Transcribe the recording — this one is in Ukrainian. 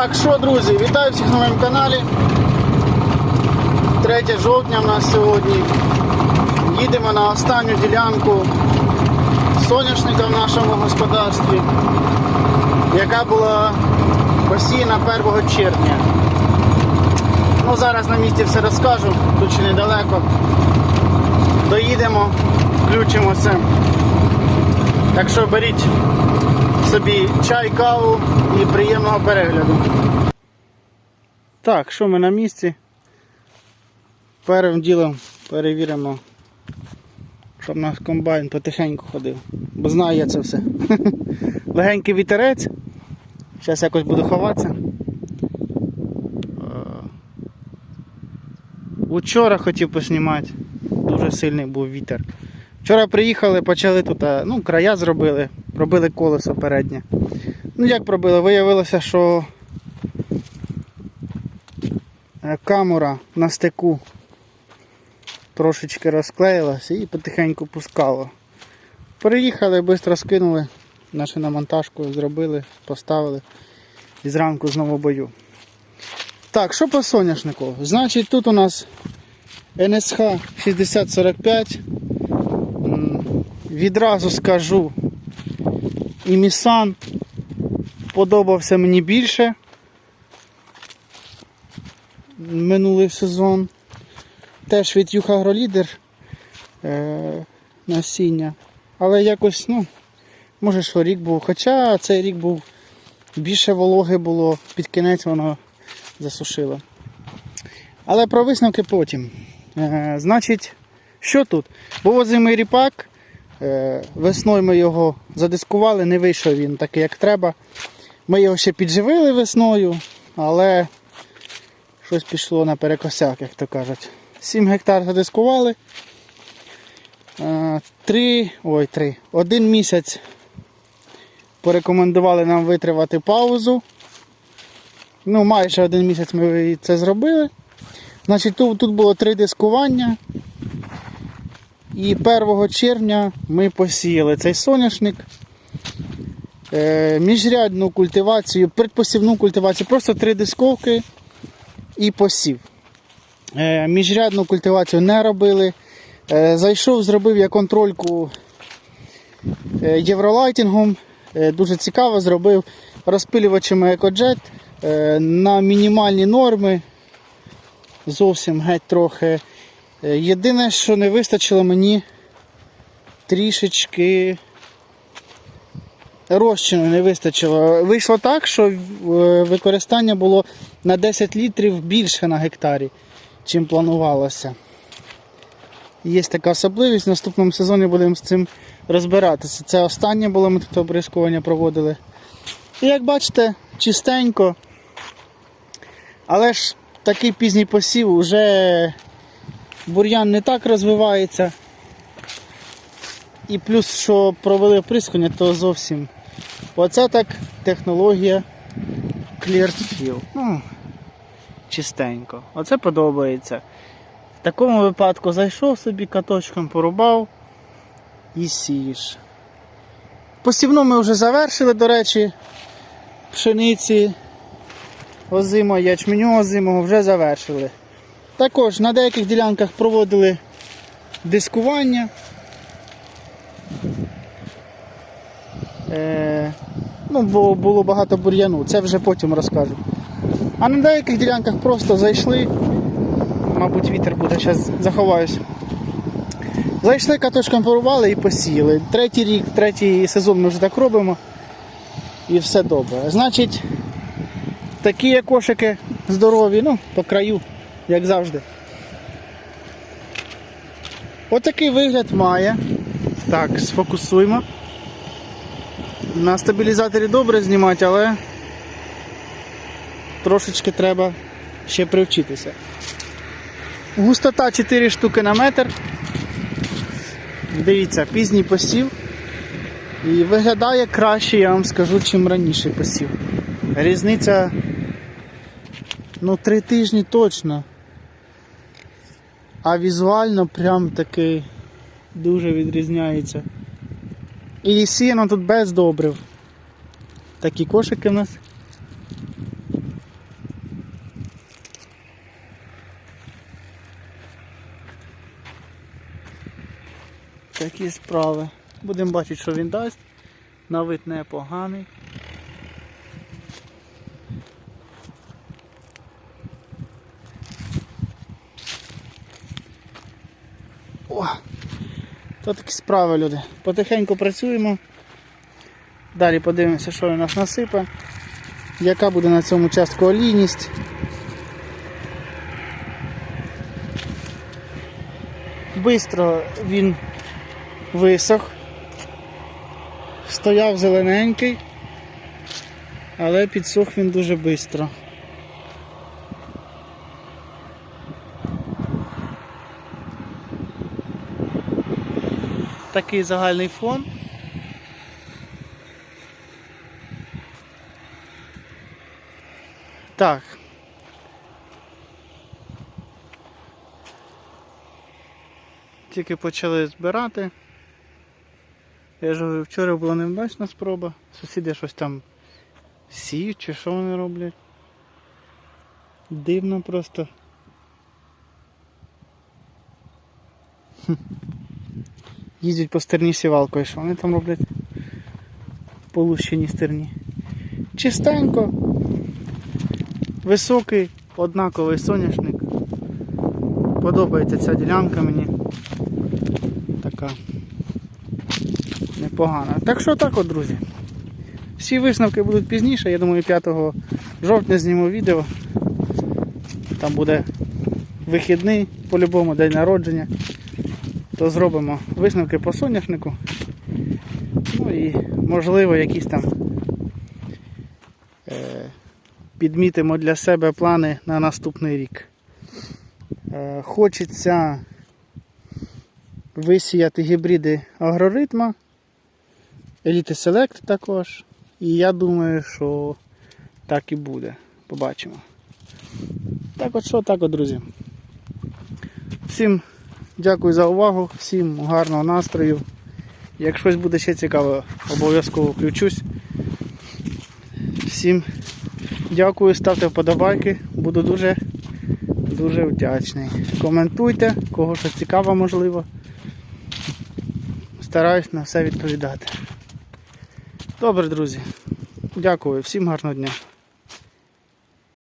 Так, що, друзі, вітаю всіх на моєму каналі. 3 жовтня в нас сьогодні. Їдемо на останню ділянку соняшника в нашому господарстві, яка була посіяна 1 червня. Ну, зараз на місці все розкажу, тут ще недалеко. Доїдемо, включимося. Так що беріть собі чай, каву і приємного перегляду. Так, що ми на місці? Першим ділом перевіримо, щоб наш комбайн потихеньку ходив. Бо знаю я це все. Легенький вітерець. Зараз якось буду ховатися. Е, Учора хотів поснімати. Дуже сильний був вітер. Вчора приїхали, почали тут, ну, края зробили, пробили колесо переднє. Ну як пробили? Виявилося, що е, камера на стеку трошечки розклеїлася і потихеньку пускало. Приїхали, швидко скинули, нашу намонтажку зробили, поставили і зранку знову бою. Так, що по соняшнику? Значить, тут у нас НСХ 6045. Відразу скажу, і Місан подобався мені більше минулий сезон. Теж від Юха Агролідер е, насіння. Але якось, ну, може, що рік був. Хоча цей рік був більше вологи було, під кінець воно засушило. Але про висновки потім. Е, значить, що тут? Був ріпак. Е, весною ми його задискували, не вийшов він такий, як треба. Ми його ще підживили весною, але щось пішло на перекосяк, як то кажуть. 7 гектар задискували. Е, Три, ой, три. Один місяць порекомендували нам витривати паузу. Ну, майже один місяць ми це зробили. Значить, тут, тут було три дискування. І 1 червня ми посіяли цей соняшник. Е, міжрядну культивацію, предпосівну культивацію, просто три дисковки і посів. Е, міжрядну культивацію не робили. Е, зайшов, зробив я контрольку євролайтингом. Дуже цікаво зробив розпилювачами EcoJet е, на мінімальні норми. Зовсім геть трохи. Е, Єдине, що не вистачило мені трішечки розчину не вистачило. Вийшло так, що е, використання було на 10 літрів більше на гектарі, чим планувалося. Є така особливість, в наступному сезоні будемо з цим розбиратися. Це останнє було, ми тут обрискування проводили. І як бачите, чистенько. Але ж такий пізній посів вже бур'ян не так розвивається. І плюс, що провели оприскування, то зовсім. Оце так технологія Clearfield. Ну, чистенько. Оце подобається. В такому випадку зайшов собі каточком, порубав і сієш. Посівну ми вже завершили, до речі, пшениці озимо, ячменю озимого вже завершили. Також на деяких ділянках проводили дискування. Е, ну, бо було багато бур'яну, це вже потім розкажу. А на деяких ділянках просто зайшли. Мабуть, вітер буде, зараз заховаюсь. Зайшли, каточком порубали і посіяли. Третій рік, третій сезон ми вже так робимо. І все добре. Значить, такі є кошики здорові, ну, по краю, як завжди. Отакий вигляд має. Так, сфокусуємо. На стабілізаторі добре знімати, але трошечки треба ще привчитися. Густота 4 штуки на метр. Дивіться, пізній посів. І виглядає краще, я вам скажу, чим раніше посів. Різниця ну, 3 тижні точно а візуально прям таки дуже відрізняється. І сіно тут без добрив. Такі кошики в нас. Такі справи. Будемо бачити, що він дасть. Навид непоганий. О! То такі справи, люди. Потихеньку працюємо. Далі подивимося, що у нас насипе. Яка буде на цьому частку олійність. Бистро він висох. Стояв зелененький, але підсох він дуже швидко. Такий загальний фон. Так. Тільки почали збирати. Я ж говорю, вчора була невдачна спроба. Сусіди щось там сіють чи що вони роблять. Дивно просто. Їздять по стерні сівалкою, що вони там роблять? Полущені стерні. Чистенько, високий, однаковий соняшник. Подобається ця ділянка мені. Така непогана. Так що так от, друзі. Всі висновки будуть пізніше, я думаю, 5 жовтня зніму відео. Там буде вихідний, по-любому день народження. То зробимо висновки по соняшнику. Ну і можливо якісь там е, підмітимо для себе плани на наступний рік. Е, хочеться висіяти гібриди агроритма, Elite Select також. І я думаю, що так і буде. Побачимо. Так от що, так от, друзі. Всім дякую за увагу, всім гарного настрою. Як щось буде ще цікаве, обов'язково включусь. Всім дякую, ставте вподобайки, буду дуже дуже вдячний. Коментуйте, кого що цікаво можливо. Стараюсь на все відповідати. Добре, друзі. Дякую, всім гарного дня.